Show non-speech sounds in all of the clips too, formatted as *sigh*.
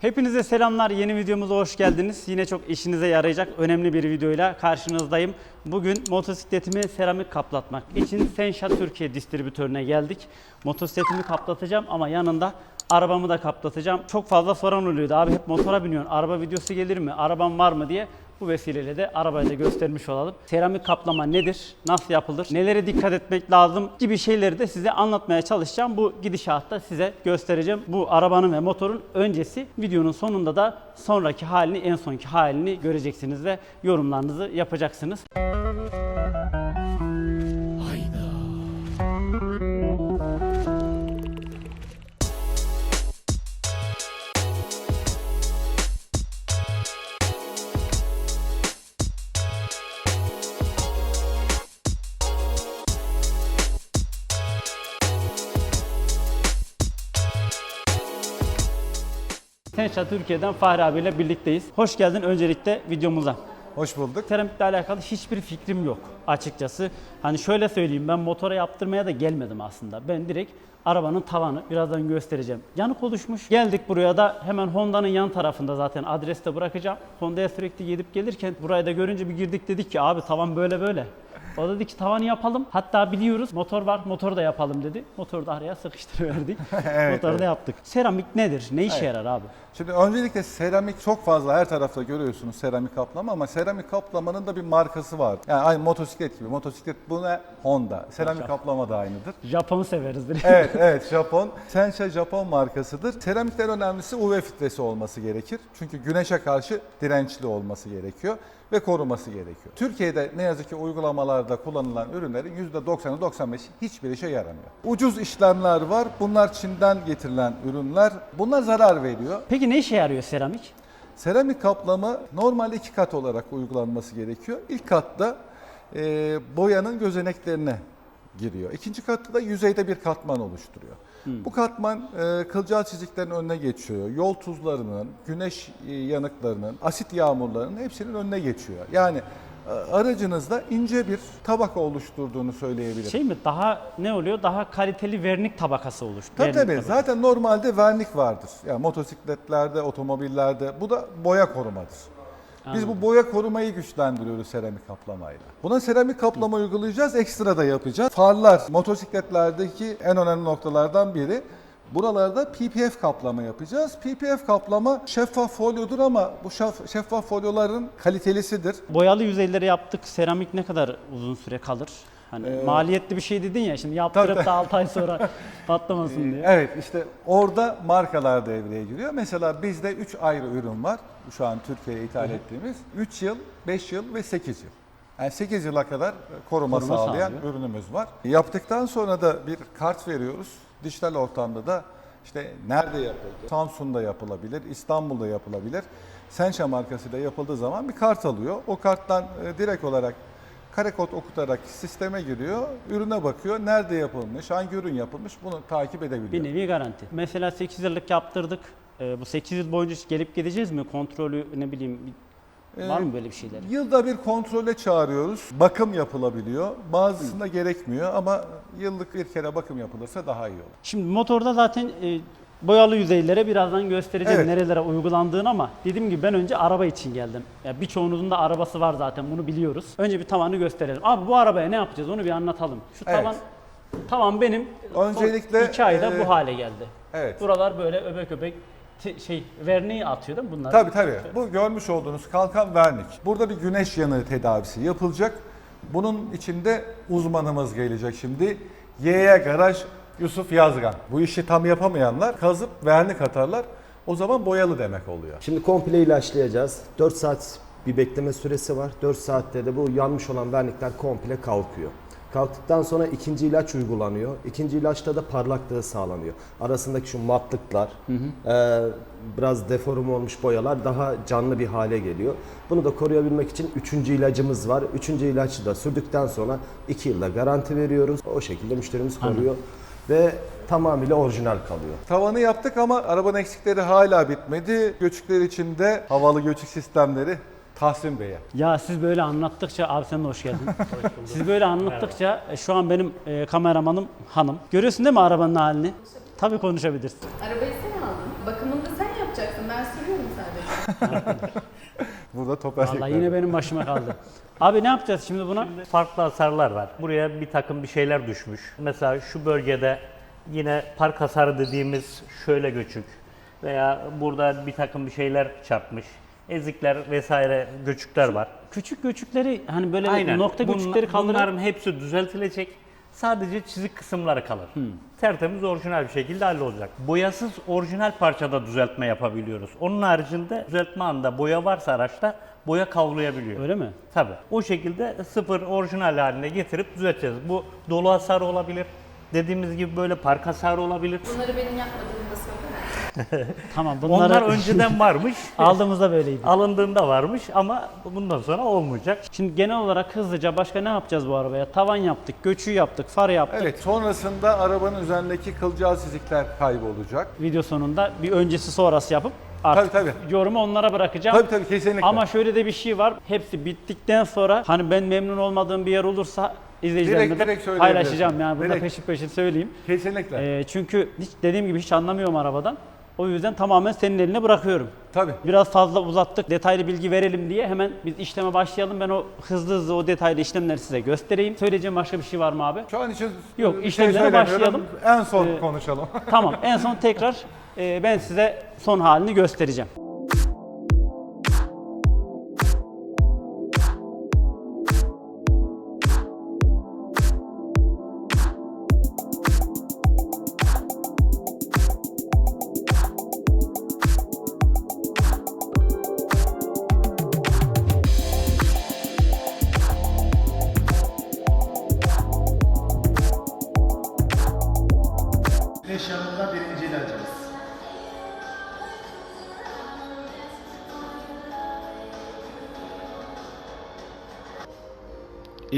Hepinize selamlar. Yeni videomuza hoş geldiniz. Yine çok işinize yarayacak önemli bir videoyla karşınızdayım. Bugün motosikletimi seramik kaplatmak için Senşa Türkiye distribütörüne geldik. Motosikletimi kaplatacağım ama yanında arabamı da kaplatacağım. Çok fazla soran oluyordu. Abi hep motora biniyorsun. Araba videosu gelir mi? Araban var mı diye. Bu vesileyle de arabayı da göstermiş olalım. Seramik kaplama nedir? Nasıl yapılır? Nelere dikkat etmek lazım? Gibi şeyleri de size anlatmaya çalışacağım. Bu gidişatta size göstereceğim. Bu arabanın ve motorun öncesi. Videonun sonunda da sonraki halini, en sonki halini göreceksiniz ve yorumlarınızı yapacaksınız. Senşa Türkiye'den Fahri abiyle birlikteyiz. Hoş geldin öncelikle videomuza. Hoş bulduk. Seramikle alakalı hiçbir fikrim yok açıkçası. Hani şöyle söyleyeyim ben motora yaptırmaya da gelmedim aslında. Ben direkt arabanın tavanı birazdan göstereceğim. Yanık oluşmuş. Geldik buraya da hemen Honda'nın yan tarafında zaten adreste bırakacağım. Honda'ya sürekli gidip gelirken burayı da görünce bir girdik dedik ki abi tavan böyle böyle. O dedi ki tavanı yapalım. Hatta biliyoruz motor var motoru da yapalım dedi. Motoru da araya sıkıştırıverdik. *laughs* Evet, Motoru da evet. yaptık. Seramik nedir? Ne işe yarar abi? Şimdi öncelikle seramik çok fazla her tarafta görüyorsunuz seramik kaplama ama seramik kaplamanın da bir markası var. Yani aynı motosiklet gibi. Motosiklet bu ne? Honda. Seramik kaplama da aynıdır. Japon'u severiz. Evet, *laughs* evet Japon. Senşa Japon markasıdır. Seramikten önemlisi UV filtresi olması gerekir. Çünkü güneşe karşı dirençli olması gerekiyor ve koruması gerekiyor. Türkiye'de ne yazık ki uygulamalarda kullanılan ürünlerin %90'ı 95'i hiçbir işe yaramıyor. Ucuz işlemler var. Bunlar Çin'den getirilen ürünler. Bunlar zarar veriyor. Peki ne işe yarıyor seramik? Seramik kaplama normalde iki kat olarak uygulanması gerekiyor. İlk katta e, boyanın gözeneklerine giriyor. İkinci katta da yüzeyde bir katman oluşturuyor. Bu katman e, kılcal çiziklerin önüne geçiyor. Yol tuzlarının, güneş e, yanıklarının, asit yağmurlarının hepsinin önüne geçiyor. Yani e, aracınızda ince bir tabaka oluşturduğunu söyleyebilirim. Şey mi daha ne oluyor? Daha kaliteli vernik tabakası oluştu. Tabii Vernik tabii. tabakası. Zaten normalde vernik vardır. Yani motosikletlerde, otomobillerde. Bu da boya korumadır. Biz bu boya korumayı güçlendiriyoruz seramik kaplamayla. Buna seramik kaplama uygulayacağız, ekstra da yapacağız. Farlar motosikletlerdeki en önemli noktalardan biri. Buralarda PPF kaplama yapacağız. PPF kaplama şeffaf folyodur ama bu şaf- şeffaf folyoların kalitelisidir. Boyalı yüzeyleri yaptık. Seramik ne kadar uzun süre kalır? Hani Ee, maliyetli bir şey dedin ya şimdi yaptırıp da 6 ay sonra *laughs* patlamasın diye. Evet işte orada markalar devreye giriyor. Mesela bizde 3 ayrı ürün var. Şu an Türkiye'ye ithal ettiğimiz. 3 yıl, 5 yıl ve 8 yıl. Yani 8 yıla kadar koruma, Koruma sağlayan sağlıyor. ürünümüz var. Yaptıktan sonra da bir kart veriyoruz. Dijital ortamda da işte nerede yapıldı? Samsun'da yapılabilir, İstanbul'da yapılabilir. Senşa markasıyla yapıldığı zaman bir kart alıyor. O karttan e, direkt olarak kare kod okutarak sisteme giriyor, ürüne bakıyor, nerede yapılmış, hangi ürün yapılmış bunu takip edebiliyor. Bir nevi garanti. Mesela 8 yıllık yaptırdık. Ee, bu 8 yıl boyunca hiç gelip gideceğiz mi? Kontrolü ne bileyim bir- var mı böyle bir şeyler? Yılda bir kontrole çağırıyoruz. Bakım yapılabiliyor. Bazısında gerekmiyor ama yıllık bir kere bakım yapılırsa daha iyi olur. Şimdi motorda zaten e, boyalı yüzeylere birazdan göstereceğim Evet. nerelere uygulandığını ama dediğim gibi ben önce araba için geldim. Ya birçoğunuzun da arabası var zaten bunu biliyoruz. Önce bir tavanı gösterelim. Abi bu arabaya ne yapacağız onu bir anlatalım. Şu Evet. tavan tavan benim Öncelikle, son iki ayda e, bu hale geldi. Evet. Buralar böyle öbek öbek şey verniği atıyor değil mi bunlar? Tabii tabii. Bu görmüş olduğunuz kalkan vernik. Burada bir güneş yanığı tedavisi yapılacak. Bunun içinde uzmanımız gelecek şimdi. Y'ye Garaj Yusuf Yazgan. Bu işi tam yapamayanlar kazıp vernik atarlar. O zaman boyalı demek oluyor. Şimdi komple ilaçlayacağız. 4 saat bir bekleme süresi var. 4 saatte de bu yanmış olan vernikler komple kalkıyor. Kalktıktan sonra ikinci ilaç uygulanıyor. İkinci ilaçta da parlaklığı sağlanıyor. Arasındaki şu matlıklar, e, biraz deform olmuş boyalar daha canlı bir hale geliyor. Bunu da koruyabilmek için üçüncü ilacımız var. Üçüncü ilacı da sürdükten sonra 2 yılda garanti veriyoruz. O şekilde müşterimiz koruyor ve tamamıyla orijinal kalıyor. Tavanı yaptık ama arabanın eksikleri hala bitmedi. Göçükler için de havalı göçük sistemleri Tahsin Bey'e. Ya siz böyle anlattıkça abi sen de hoş geldin. *laughs* siz böyle anlattıkça e, şu an benim e, kameramanım hanım. Görüyorsun değil mi arabanın halini? Tabii konuşabilirsin. Arabayı sen aldın. Bakımını da sen yapacaksın. Ben sürüyorum sadece. *laughs* Burada toper Vallahi yine benim başıma kaldı. Abi ne yapacağız şimdi buna? Farklı hasarlar var. Buraya bir takım bir şeyler düşmüş. Mesela şu bölgede yine park hasarı dediğimiz şöyle göçük veya burada bir takım bir şeyler çarpmış. Ezikler vesaire göçükler var. Küçük göçükleri hani böyle nokta Bunla- göçükleri kaldırıp Bunların hepsi düzeltilecek. Sadece çizik kısımları kalır. Tertemiz orijinal bir şekilde hallolacak. Boyasız orijinal parçada düzeltme yapabiliyoruz. Onun haricinde düzeltme anda boya varsa araçta boya kavlayabiliyor. öyle mi? Tabii. O şekilde sıfır orijinal haline getirip düzelteceğiz. Bu dolu hasarı olabilir. Dediğimiz gibi böyle park hasarı olabilir. Bunları benim söyleme. *laughs* Tamam bunları Onlar *laughs* önceden varmış. aldığımızda böyleydi. alındığında varmış ama bundan sonra olmayacak. Şimdi genel olarak hızlıca başka ne yapacağız bu arabaya? Tavan yaptık, göçü yaptık, far yaptık. Evet sonrasında arabanın üzerindeki kılcal çizikler kaybolacak. Video sonunda bir öncesi sonrası yapıp artık Tabii, yorumu onlara bırakacağım. Tabii tabii kesinlikle. Ama şöyle de bir şey var. Hepsi bittikten sonra hani ben memnun olmadığım bir yer olursa izleyicilerime Direkt- de direkt paylaşacağım. Yani burada Direkt. peşin peşin söyleyeyim. Kesinlikle. Ee, çünkü hiç dediğim gibi hiç anlamıyorum arabadan. O yüzden tamamen senin eline bırakıyorum. Tabii. Biraz fazla uzattık, detaylı bilgi verelim diye hemen biz işleme başlayalım. Ben o hızlı hızlı o detaylı işlemleri size göstereyim. Söyleyeceğim başka bir şey var mı abi? Şu an için Yok, bir şey işlemlere söylemiyorum. başlayalım. En son Ee, konuşalım. tamam en son tekrar e, ben size son halini göstereceğim.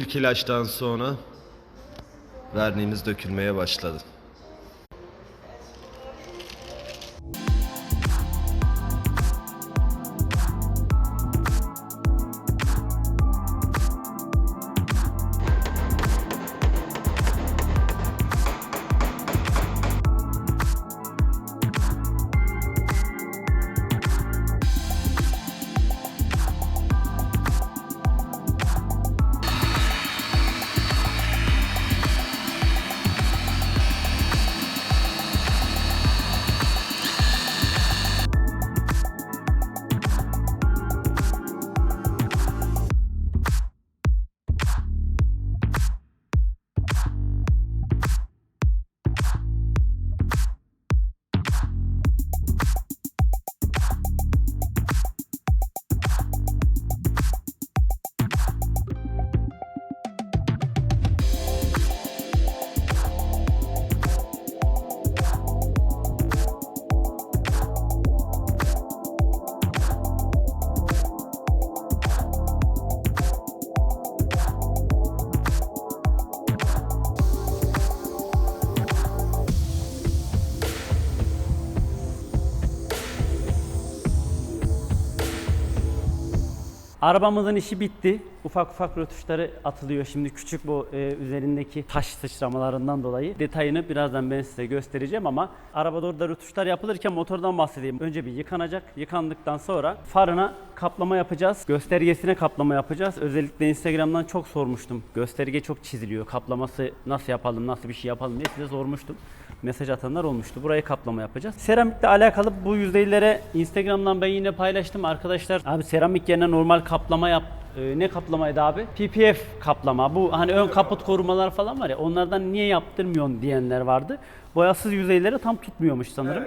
İlk ilaçtan sonra verniğimiz dökülmeye başladı. Arabamızın işi bitti. Ufak ufak rötuşları atılıyor. Şimdi küçük bu e, üzerindeki taş sıçramalarından dolayı. Detayını birazdan ben size göstereceğim ama arabada orada rötuşlar yapılırken motordan bahsedeyim. Önce bir yıkanacak. Yıkandıktan sonra farına kaplama yapacağız. Göstergesine kaplama yapacağız. Özellikle Instagram'dan çok sormuştum. Gösterge çok çiziliyor. Kaplaması nasıl yapalım, nasıl bir şey yapalım diye size sormuştum. Mesaj atanlar olmuştu. Burayı kaplama yapacağız. Seramikle alakalı bu yüzeylere Instagram'dan ben yine paylaştım arkadaşlar. Abi seramik yerine normal kaplama yap. Ee, ne kaplamaydı abi? PPF kaplama. Bu hani ön kaput korumalar falan var ya onlardan niye yaptırmıyorsun diyenler vardı. Boyasız yüzeylere tam tutmuyormuş sanırım.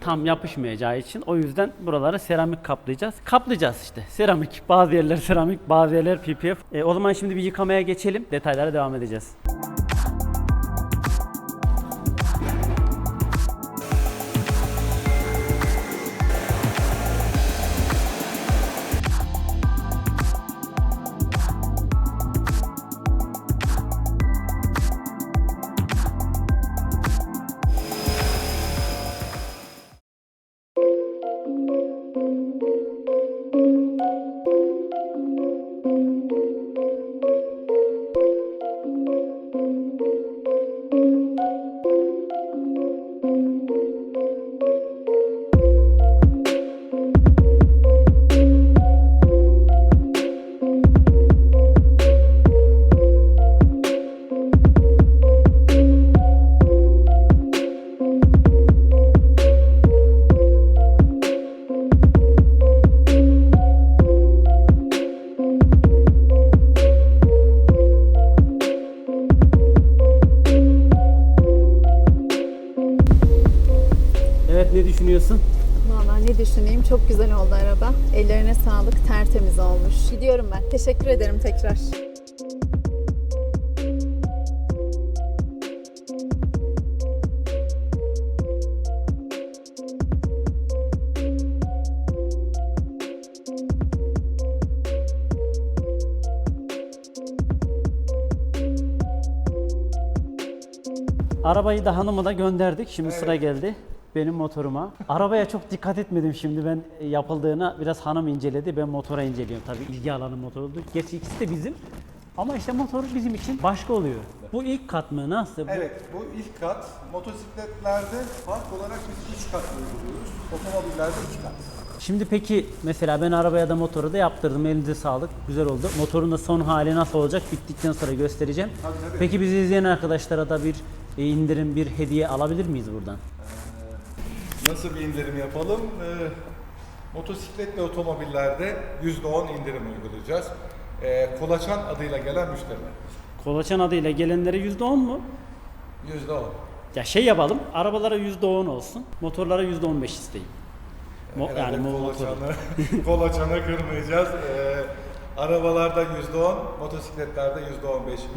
Tam yapışmayacağı için o yüzden buraları seramik kaplayacağız. Kaplayacağız işte. Seramik. Bazı yerler seramik, bazı yerler PPF. Ee, o zaman şimdi bir yıkamaya geçelim. Detaylara devam edeceğiz. düşünüyorsun? Çok güzel oldu araba. Ellerine sağlık tertemiz olmuş. Gidiyorum ben. Teşekkür ederim tekrar. Arabayı da hanıma da gönderdik. Şimdi sıra geldi benim motoruma. Arabaya çok dikkat etmedim şimdi ben e, yapıldığına. Biraz hanım inceledi. Ben motora inceliyorum tabii. ilgi alanı motor oldu. Gerçi ikisi de bizim. Ama işte motor bizim için başka oluyor. Bu ilk kat mı? Nasıl? Bu- Evet, bu ilk kat. Motosikletlerde fark olarak biz 3 kat uyguluyoruz. Otomobillerde 2 kat. Şimdi peki mesela ben arabaya da motoru da yaptırdım. Elinize sağlık. Güzel oldu. Motorun da son hali nasıl olacak bittikten sonra göstereceğim. Tabii, tabii. Peki bizi izleyen arkadaşlara da bir e, indirim, bir hediye alabilir miyiz buradan? Nasıl bir indirim yapalım? Ee, motosiklet ve otomobillerde %10 indirim uygulayacağız. Ee, Kolaçan adıyla gelen müşteriler. Kolaçan adıyla gelenlere %10 mu? %10. Ya şey yapalım, arabalara %10 olsun, motorlara %15 isteyeyim. Mo- Herhalde yani kolaçanı, *laughs* kolaçanı kırmayacağız. Ee, arabalarda %10, motosikletlerde %15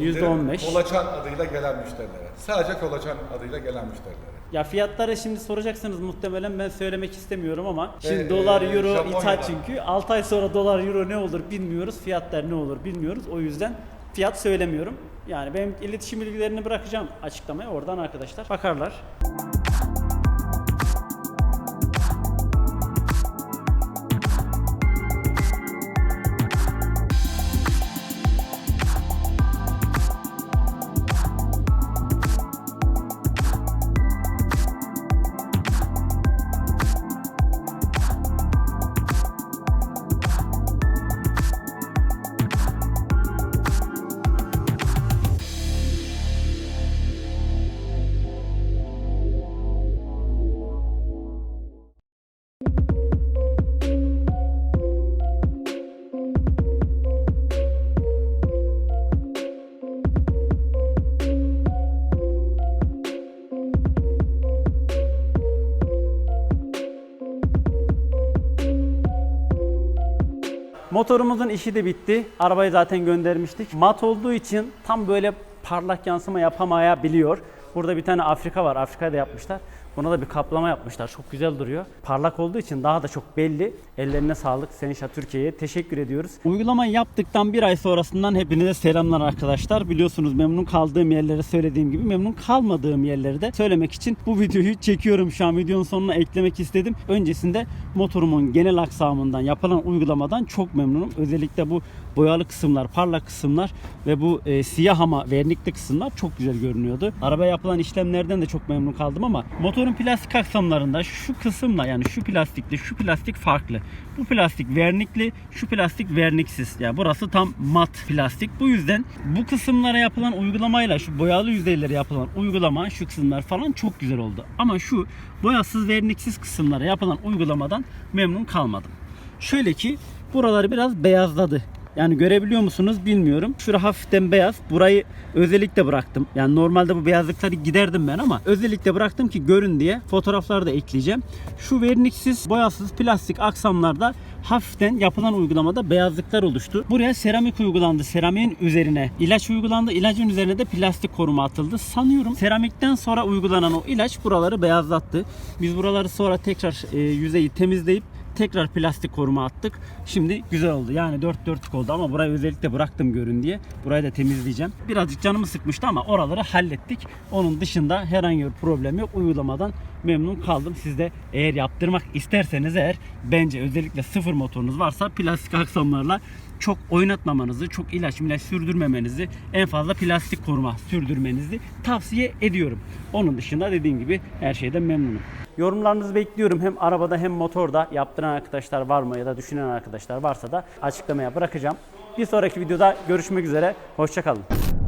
indirim. %15. Kolaçan adıyla gelen müşterilere. Sadece Kolaçan adıyla gelen müşterilere. Ya fiyatları şimdi soracaksınız muhtemelen ben söylemek istemiyorum ama şimdi Ee, dolar, e, euro Japonya'da. ithal çünkü. 6 ay sonra dolar, euro ne olur bilmiyoruz. Fiyatlar ne olur bilmiyoruz. O yüzden fiyat söylemiyorum. Yani benim iletişim bilgilerini bırakacağım açıklamaya. Oradan arkadaşlar bakarlar. Motorumuzun işi de bitti. Arabayı zaten göndermiştik. Mat olduğu için tam böyle parlak yansıma yapamayabiliyor. Burada bir tane Afrika var. Afrika'da yapmışlar. Buna da bir kaplama yapmışlar. Çok güzel duruyor. Parlak olduğu için daha da çok belli. Ellerine sağlık. Senişa Türkiye'ye teşekkür ediyoruz. Uygulamayı yaptıktan bir ay sonrasından hepinize selamlar arkadaşlar. Biliyorsunuz memnun kaldığım yerleri söylediğim gibi memnun kalmadığım yerleri de söylemek için bu videoyu çekiyorum. Şu an videonun sonuna eklemek istedim. Öncesinde motorumun genel aksamından yapılan uygulamadan çok memnunum. Özellikle bu boyalı kısımlar, parlak kısımlar ve bu e, siyah ama vernikli kısımlar çok güzel görünüyordu. Araba yapılan işlemlerden de çok memnun kaldım ama motorun plastik aksamlarında şu kısımla yani şu plastikli şu plastik farklı. Bu plastik vernikli, şu plastik verniksiz. Yani burası tam mat plastik. Bu yüzden bu kısımlara yapılan uygulamayla şu boyalı yüzeylere yapılan uygulama şu kısımlar falan çok güzel oldu. Ama şu boyasız verniksiz kısımlara yapılan uygulamadan memnun kalmadım. Şöyle ki buraları biraz beyazladı. Yani görebiliyor musunuz bilmiyorum. Şura hafiften beyaz. Burayı özellikle bıraktım. Yani normalde bu beyazlıkları giderdim ben ama özellikle bıraktım ki görün diye. Fotoğrafları da ekleyeceğim. Şu verniksiz, boyasız plastik aksamlarda hafiften yapılan uygulamada beyazlıklar oluştu. Buraya seramik uygulandı. Seramiğin üzerine ilaç uygulandı. İlacın üzerine de plastik koruma atıldı. Sanıyorum seramikten sonra uygulanan o ilaç buraları beyazlattı. Biz buraları sonra tekrar e, yüzeyi temizleyip tekrar plastik koruma attık. Şimdi güzel oldu. Yani dört dörtlük oldu ama burayı özellikle bıraktım görün diye. Burayı da temizleyeceğim. Birazcık canımı sıkmıştı ama oraları hallettik. Onun dışında herhangi bir problem yok. Uygulamadan memnun kaldım. Siz de eğer yaptırmak isterseniz eğer bence özellikle sıfır motorunuz varsa plastik aksamlarla çok oynatmamanızı, çok ilaç ilaç sürdürmemenizi, en fazla plastik koruma sürdürmenizi tavsiye ediyorum. Onun dışında dediğim gibi her şeyden memnunum. Yorumlarınızı bekliyorum. Hem arabada hem motorda yaptıran arkadaşlar var mı ya da düşünen arkadaşlar varsa da açıklamaya bırakacağım. Bir sonraki videoda görüşmek üzere. Hoşçakalın.